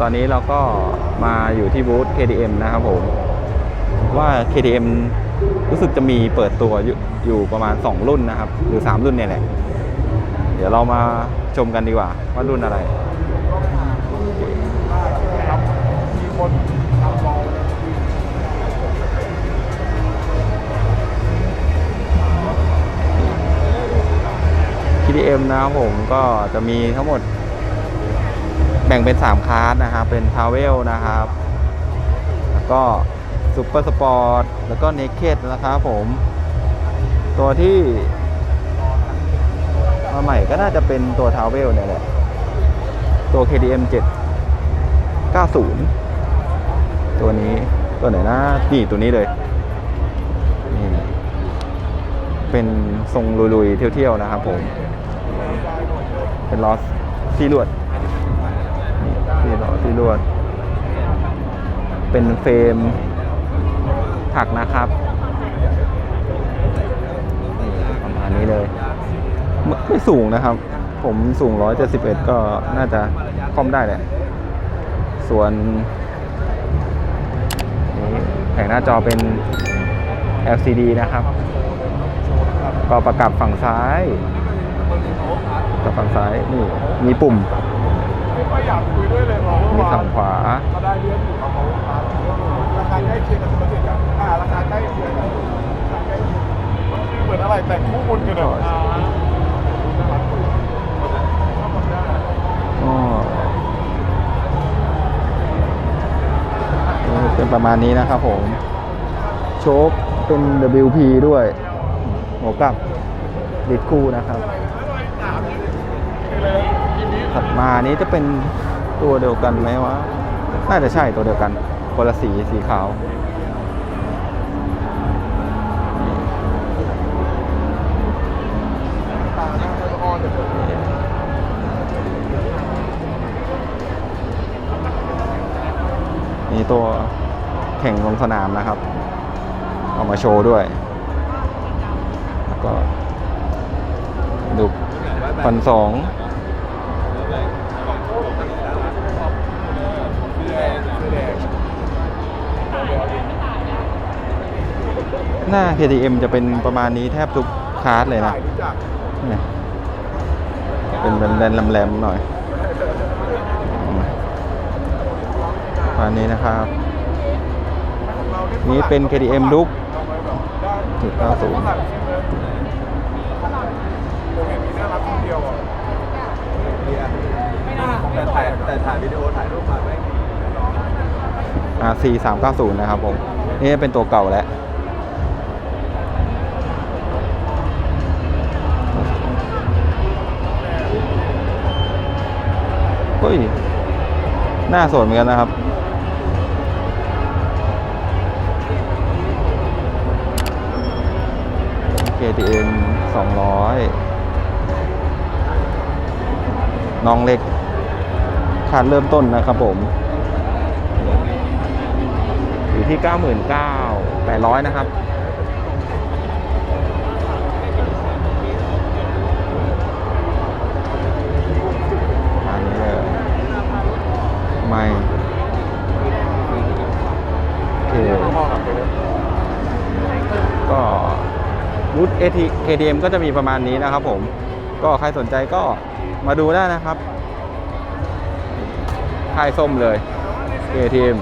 ตอนนี้เราก็มาอยู่ที่บูธ KTM นะครับผม ว่า KTM รู้สึกจะมีเปิดตัวอยู่อยู่ประมาณ 2 รุ่นนะครับ หรือ 3 รุ่นเนี่ยแหละ เดี๋ยวเรามาชมกันดีกว่า ว่ารุ่นอะไรครับมีคนทำรอ KTM นะครับผมก็จะมีทั้งหมด แบ่งเป็น 3 คลาสนะครับ เป็น t r a v e l นะครับ แล้วก็ Super Sport แล้วก็ Naked นะครับผม ตัวที่มาใหม่ก็น่าจะเป็นตัว t r a v e l เนี่ยแหละ ตัว KTM 790 ตัวนี้ตัวไหนนะนี่ตัวนี้เลย นี่ เป็นทรงลุยๆ เที่ยวๆ นะครับผม เป็นล้อที่ลวด นี่ล้อที่ลวด เป็นเฟรมถักนะครับประมาณนี้เลยไม่สูงนะครับ ผมสูง 171 ก็น่าจะคล่อมได้แหละ ส่วนแผงหน้าจอเป็น LCD นะครับ ก็ประกับฝั่งซ้าย กับฝั่งซ้าย นี่ มีปุ่ม ไม่ค่อยอยากคุยด้วยเลยเพราะมีว่าฝั่งขวา เขาได้เลี้ยงอยู่กับเขาครับราคาใกล้เคียงกับตัวเจ็ดอะอ่าราคาใกล้เคียงกันราคาใกล้เคียงมันคือเหมือนอะไรแต่งคู่บุญกันเหรออ่าน่ารักดีชอบทำได้อ๋อนี่เป็นประมาณนี้นะครับผม โชคเป็น WP ด้วยหัวกลับดิดคู่นะครับ ถัดมานี้จะเป็นตัวเดียวกันไหมวะ น่าจะใช่ตัวเดียวกัน คนละสีสีขาว นี่ตัวแข่งลงสนามนะครับ เอามาโชว์ด้วย แล้วก็ดูพันสอง หน้า KTM จะเป็นประมาณนี้แทบทุกคลาสเลยนะเป็นแบนๆแหลมๆหน่อยอืมประมาณนี้นะครับนี่เป็น KTM ลุกจุดเก้าศูนย์ผมเห็นมีน่ารักคนเดียวอะแต่ถ่ายแต่ถ่ายวิดีโอถ่ายรูปมาไม่ RC 390 นะครับผม นี่เป็นตัวเก่าแล้ว หน้าสวยเหมือนกันนะครับ KTM 200 น้องเล็กคาดเริ่มต้นนะครับผม อยู่ที่ 99,800 นะครับ อันนี้เลยไม่ โอเคก็บูธ AT KTM ก็จะมีประมาณนี้นะครับผม ก็ใครสนใจก็มาดูได้นะครับคายส้มเลย KTM